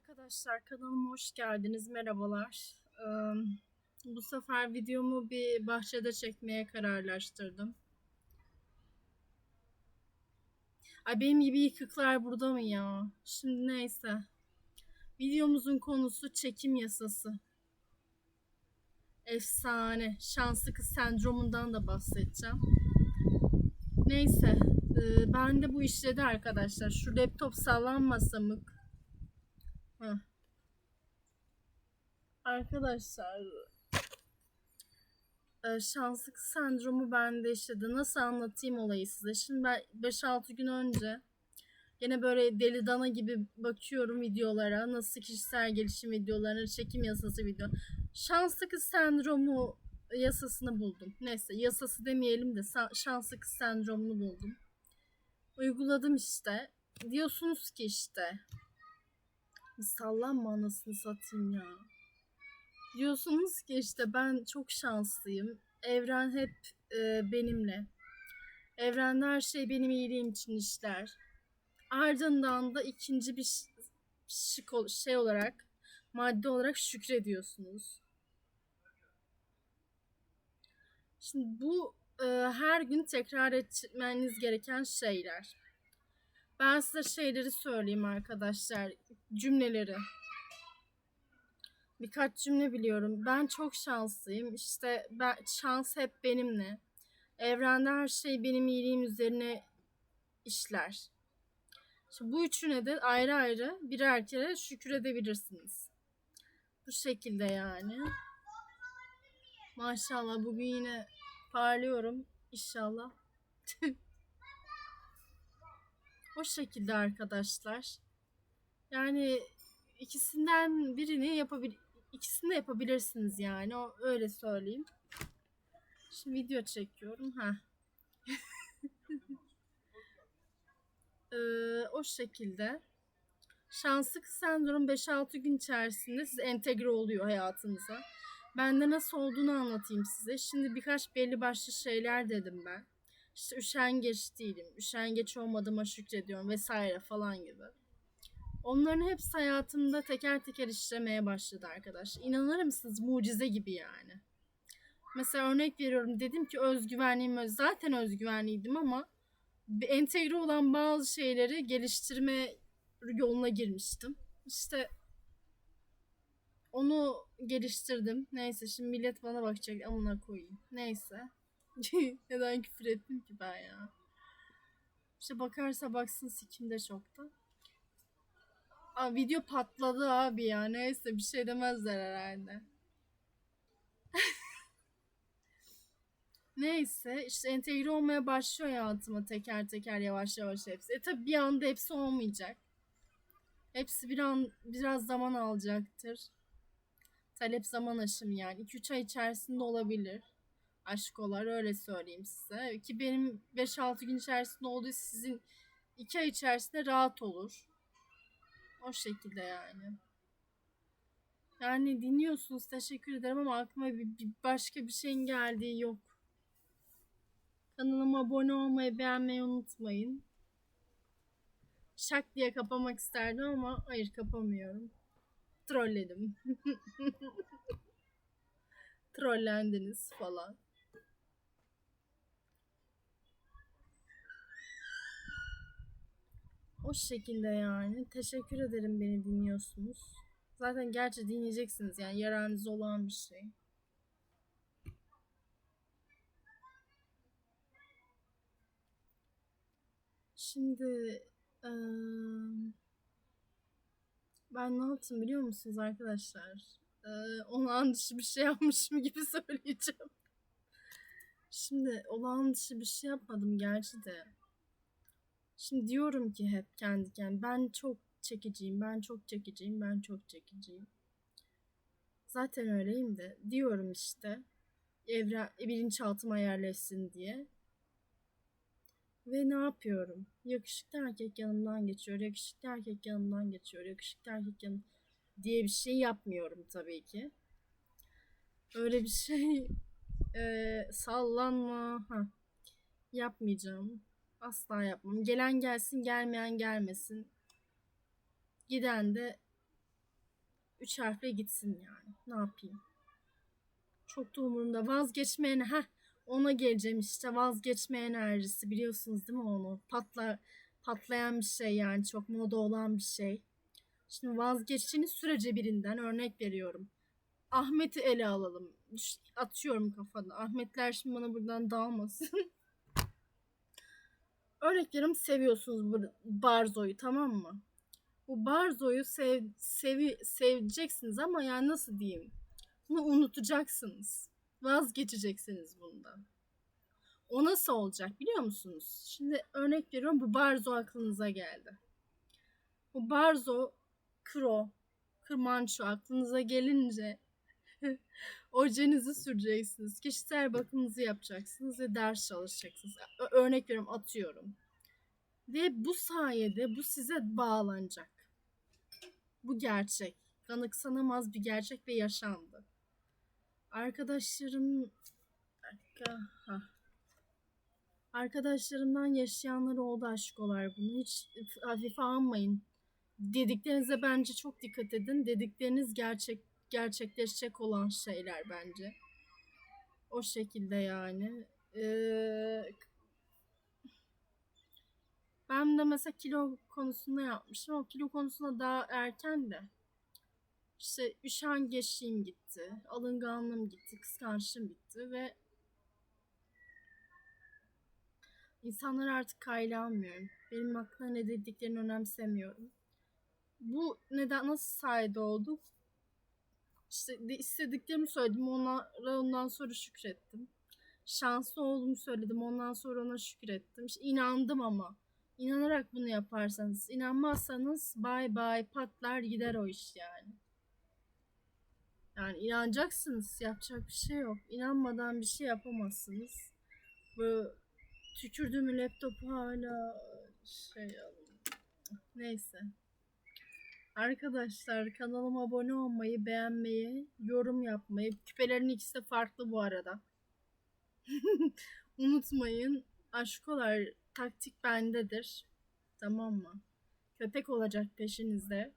Arkadaşlar kanalıma hoş geldiniz. Merhabalar. Bu sefer videomu bir bahçede çekmeye kararlaştırdım. Ay benim gibi yıkıklar burada mı ya? Şimdi neyse. Videomuzun konusu çekim yasası. Efsane. Şanslı kız sendromundan da bahsedeceğim. Neyse. Ben de bu işledi arkadaşlar. Şu laptop sallanmasa mı? Heh. Arkadaşlar e, şanslık sendromu bende yaşadı. Nasıl anlatayım olayı size? Şimdi ben 5-6 gün önce gene böyle deli dana gibi bakıyorum videolara. Nasıl kişisel gelişim videolarına, çekim yasası video. Şanslı kız sendromu yasasını buldum. Neyse yasası demeyelim de şanslı kız sendromunu buldum. Uyguladım işte. Diyorsunuz ki işte sallanma anasını satayım ya. Diyorsunuz ki işte ben çok şanslıyım. Evren hep e, benimle. Evrende her şey benim iyiliğim için işler. Ardından da ikinci bir şık şey olarak madde olarak şükrediyorsunuz. Şimdi bu e, her gün tekrar etmeniz gereken şeyler. Ben size şeyleri söyleyeyim arkadaşlar. Cümleleri. Birkaç cümle biliyorum. Ben çok şanslıyım. İşte ben, şans hep benimle. Evrende her şey benim iyiliğim üzerine işler. Şimdi bu üçüne de ayrı ayrı birer kere şükür edebilirsiniz. Bu şekilde yani. Maşallah bugün yine parlıyorum. İnşallah. O şekilde arkadaşlar. Yani ikisinden birini yapabil ikisini de yapabilirsiniz yani. O öyle söyleyeyim. Şimdi video çekiyorum. Ha. ee, o şekilde. Şanslık sendrom 5-6 gün içerisinde size entegre oluyor hayatınıza. Bende nasıl olduğunu anlatayım size. Şimdi birkaç belli başlı şeyler dedim ben işte üşengeç değilim, üşengeç olmadığıma şükrediyorum vesaire falan gibi. Onların hepsi hayatımda teker teker işlemeye başladı arkadaşlar. İnanır mısınız mucize gibi yani. Mesela örnek veriyorum dedim ki özgüvenliyim öz- zaten özgüvenliydim ama entegre olan bazı şeyleri geliştirme yoluna girmiştim. İşte onu geliştirdim. Neyse şimdi millet bana bakacak amına koyayım. Neyse. Neden küfür ettim ki ben ya? İşte bakarsa baksın sikimde çoktan. Aa, video patladı abi ya. Neyse bir şey demezler herhalde. Neyse işte entegre olmaya başlıyor hayatıma teker teker yavaş yavaş hepsi. E tabi bir anda hepsi olmayacak. Hepsi bir an biraz zaman alacaktır. Talep zaman aşımı yani. 2-3 ay içerisinde olabilir aşkolar öyle söyleyeyim size. Ki benim 5-6 gün içerisinde olduğu sizin 2 ay içerisinde rahat olur. O şekilde yani. Yani dinliyorsunuz teşekkür ederim ama aklıma bir, bir başka bir şeyin geldiği yok. Kanalıma abone olmayı beğenmeyi unutmayın. Şak diye kapamak isterdim ama hayır kapamıyorum. Trolledim. Trollendiniz falan. O şekilde yani. Teşekkür ederim beni dinliyorsunuz. Zaten gerçi dinleyeceksiniz yani yaranızda olan bir şey. Şimdi eee, ben ne yaptım biliyor musunuz arkadaşlar? Eee olağan dışı bir şey yapmışım gibi söyleyeceğim. Şimdi olağan dışı bir şey yapmadım gerçi de. Şimdi diyorum ki hep kendi kendime ben çok çekiciyim, ben çok çekiciyim, ben çok çekiciyim. Zaten öyleyim de diyorum işte evren bilinçaltıma yerleşsin diye. Ve ne yapıyorum? Yakışıklı erkek yanımdan geçiyor, yakışıklı erkek yanımdan geçiyor, yakışıklı erkek yanım diye bir şey yapmıyorum tabii ki. Öyle bir şey eee, sallanma ha, yapmayacağım. Asla yapmam. Gelen gelsin, gelmeyen gelmesin. Giden de Üç harfle gitsin yani. Ne yapayım? Çok da umurumda. Vazgeçmeyen, heh ona geleceğim işte. Vazgeçme enerjisi biliyorsunuz değil mi onu? Patla, patlayan bir şey yani. Çok moda olan bir şey. Şimdi vazgeçtiğiniz sürece birinden örnek veriyorum. Ahmet'i ele alalım. Atıyorum kafada. Ahmetler şimdi bana buradan dağılmasın. örnek veriyorum seviyorsunuz bu Barzo'yu tamam mı? Bu Barzo'yu sev, sevi, seveceksiniz ama yani nasıl diyeyim? Bunu unutacaksınız. Vazgeçeceksiniz bundan. O nasıl olacak biliyor musunuz? Şimdi örnek veriyorum bu Barzo aklınıza geldi. Bu Barzo, Kro, Kırmanço aklınıza gelince ojenizi süreceksiniz. Kişisel bakımınızı yapacaksınız ve ders çalışacaksınız. Örnek veriyorum atıyorum. Ve bu sayede bu size bağlanacak. Bu gerçek. Kanıksanamaz bir gerçek ve yaşandı. Arkadaşlarım. Hah. Arkadaşlarımdan yaşayanlar oldu aşkolar bunu. Hiç hafife almayın. Dediklerinize bence çok dikkat edin. Dedikleriniz gerçek gerçekleşecek olan şeyler bence. O şekilde yani. Ee, ben de mesela kilo konusunda yapmıştım ama kilo konusunda daha erken de. İşte üşengeçliğim gitti, alınganlığım gitti, kıskançlığım gitti ve insanları artık kayla. Benim hakkında ne dediklerini önemsemiyorum. Bu neden nasıl sayede oldu? İşte de istediklerimi söyledim, onlara ondan sonra şükrettim. Şanslı olduğumu söyledim, ondan sonra ona şükrettim. İşte inandım ama. İnanarak bunu yaparsanız, inanmazsanız bay bay patlar gider o iş yani. Yani inanacaksınız. Yapacak bir şey yok. İnanmadan bir şey yapamazsınız. Bu tükürdüğümü laptopu hala şey neyse. Arkadaşlar kanalıma abone olmayı, beğenmeyi, yorum yapmayı, küpelerin ikisi de farklı bu arada. Unutmayın. Aşkolar taktik bendedir. Tamam mı? Köpek olacak peşinizde.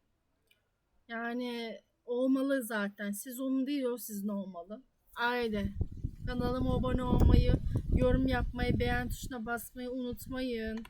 Yani olmalı zaten. Siz onun değil o sizin olmalı. Haydi. Kanalıma abone olmayı, yorum yapmayı, beğen tuşuna basmayı unutmayın.